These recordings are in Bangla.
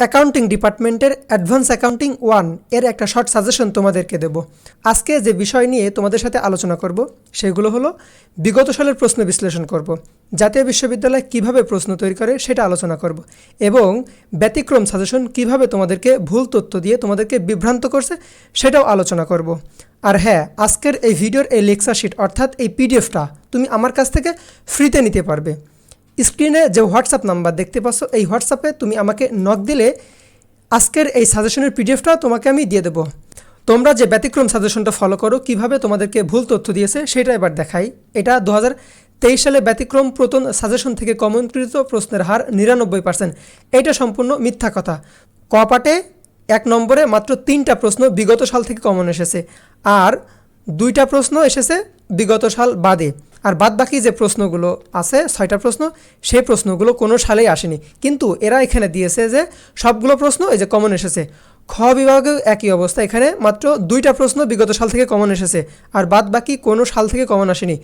অ্যাকাউন্টিং ডিপার্টমেন্টের অ্যাডভান্স অ্যাকাউন্টিং ওয়ানের একটা শর্ট সাজেশন তোমাদেরকে দেব। আজকে যে বিষয় নিয়ে তোমাদের সাথে আলোচনা করব, সেগুলো হলো বিগত সালের প্রশ্ন বিশ্লেষণ করব, জাতীয় বিশ্ববিদ্যালয় কীভাবে প্রশ্ন তৈরি করে সেটা আলোচনা করব এবং ব্যতিক্রম সাজেশন কীভাবে তোমাদেরকে ভুল তথ্য দিয়ে তোমাদেরকে বিভ্রান্ত করছে সেটাও আলোচনা করব। আর হ্যাঁ আজকের এই ভিডিওর এই লেকচার শিট অর্থাৎ এই পিডিএফটা তুমি আমার কাছ থেকে ফ্রিতে নিতে পারবে। স্ক্রিনে যে হোয়াটসঅ্যাপ নাম্বার দেখতে পাচ্ছ, এই হোয়াটসঅ্যাপে তুমি আমাকে নক দিলে আজকের এই সাজেশনের পিডিএফটা তোমাকে আমি দিয়ে দেবো। তোমরা যে ব্যতিক্রম সাজেশনটা ফলো করো, কীভাবে তোমাদেরকে ভুল তথ্য দিয়েছে, সেটা এবার দেখাই। এটা দু তেইশ সালে ব্যতিক্রম প্রতন সাজেশন থেকে কমনকৃত প্রশ্নের হার নিরানব্বই পার্সেন্ট এটা সম্পূর্ণ মিথ্যা কথা। কপাটে এক নম্বরে মাত্র তিনটা প্রশ্ন বিগত সাল থেকে কমন এসেছে। আর দুইটা প্রশ্ন এসেছে বিগত সাল বাদে। আর বাদ বাকি যে প্রশ্নগুলো আছে, ছয়টা প্রশ্ন, সেই প্রশ্নগুলো কোনো সালেই আসেনি। কিন্তু এরা এখানে দিয়েছে যে সবগুলো প্রশ্ন এই যে কমন এসেছে। খ বিভাগেও একই অবস্থা, এখানে মাত্র দুইটা প্রশ্ন বিগত সাল থেকে কমন এসেছে আর বাদ বাকি কোনো সাল থেকে কমন আসেনি।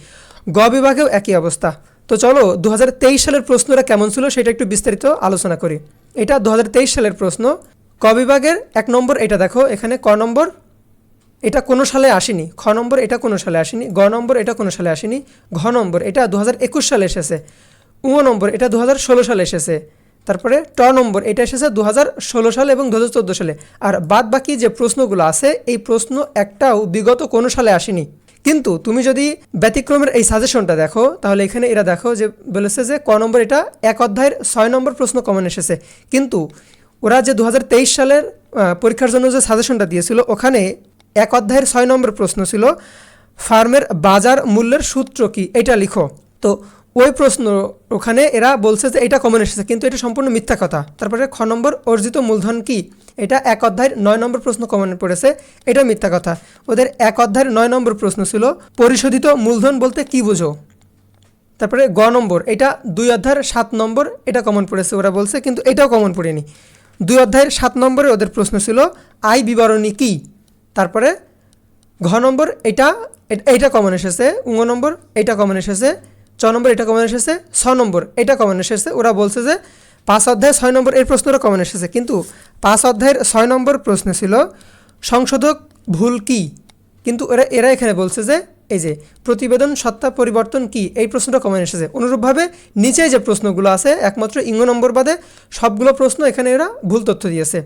গ বিভাগেও একই অবস্থা। তো চলো দু হাজার তেইশ সালের প্রশ্নটা কেমন ছিল সেটা একটু বিস্তারিত আলোচনা করি। এটা দু হাজার তেইশ সালের প্রশ্ন। ক বিভাগের এক নম্বর, এটা দেখো, এখানে ক নম্বর এটা কোনো সালে আসেনি। খ নম্বর এটা কোনো সালে আসেনি। গ নম্বর এটা কোনো সালে আসেনি। ঘ নম্বর এটা দু হাজার একুশ সালে এসেছে। উ নম্বর এটা দু হাজার ষোলো সালে এসেছে। তারপরে ট নম্বর এটা এসেছে দু সালে এবং দু হাজার চোদ্দ সালে। আর বাদ বাকি যে প্রশ্নগুলো আছে, এই প্রশ্ন একটাও বিগত কোনো সালে আসেনি। কিন্তু তুমি যদি ব্যতিক্রমের এই সাজেশনটা দেখো, তাহলে এখানে এরা দেখো যে বলেছে যে ক নম্বর এটা এক অধ্যায়ের ছয় নম্বর প্রশ্ন কমন এসেছে। কিন্তু ওরা যে দু হাজার তেইশ সালের পরীক্ষার জন্য যে সাজেশনটা দিয়েছিল, ওখানে এক অধ্যায়ের ছয় নম্বর প্রশ্ন ছিল, ফার্মের বাজার মূল্যের সূত্র কি? এটা লিখো। তো ওই প্রশ্ন ওখানে এরা বলছে যে এটা কমন এসেছে, কিন্তু এটা সম্পূর্ণ মিথ্যা কথা। তারপরে খ নম্বর, অর্জিত মূলধন কি? এটা এক অধ্যায়ের নয় নম্বর প্রশ্ন কমন পড়েছে, এটা মিথ্যা কথা। ওদের এক অধ্যায়ের নয় নম্বর প্রশ্ন ছিল, পরিশোধিত মূলধন বলতে কি বুঝো? তারপরে গ নম্বর, এটা দুই অধ্যায়ের সাত নম্বর, এটা কমন পড়েছে, ওরা বলছে, কিন্তু এটাও কমন পড়েনি। দুই অধ্যায়ের সাত নম্বরে ওদের প্রশ্ন ছিল, আয় বিবরণী কি? তারপরে ঘ নম্বর এটা, এইটা কমন এসেছে উঙ নম্বর এটা কমন এসেছে, চ নম্বর এটা কমন এসেছে, ছ নম্বর এটা কমন এসেছে। ওরা বলছে যে পাঁচ অধ্যায় ছয় নম্বর এর প্রশ্নটা কমন এসেছে, কিন্তু পাঁচ অধ্যায়ের ছয় নম্বর প্রশ্ন ছিল, সংশোধক ভুল কি? কিন্তু এরা এরা এখানে বলছে যে, এই যে প্রতিবেদন সত্তা পরিবর্তন কি? এই প্রশ্নটা কমন এসেছে। অনুরূপভাবে নিচে যে প্রশ্নগুলো আছে, একমাত্র ইঙ্গ নম্বর বাদে সবগুলো প্রশ্ন এখানে এরা ভুল তথ্য দিয়েছে।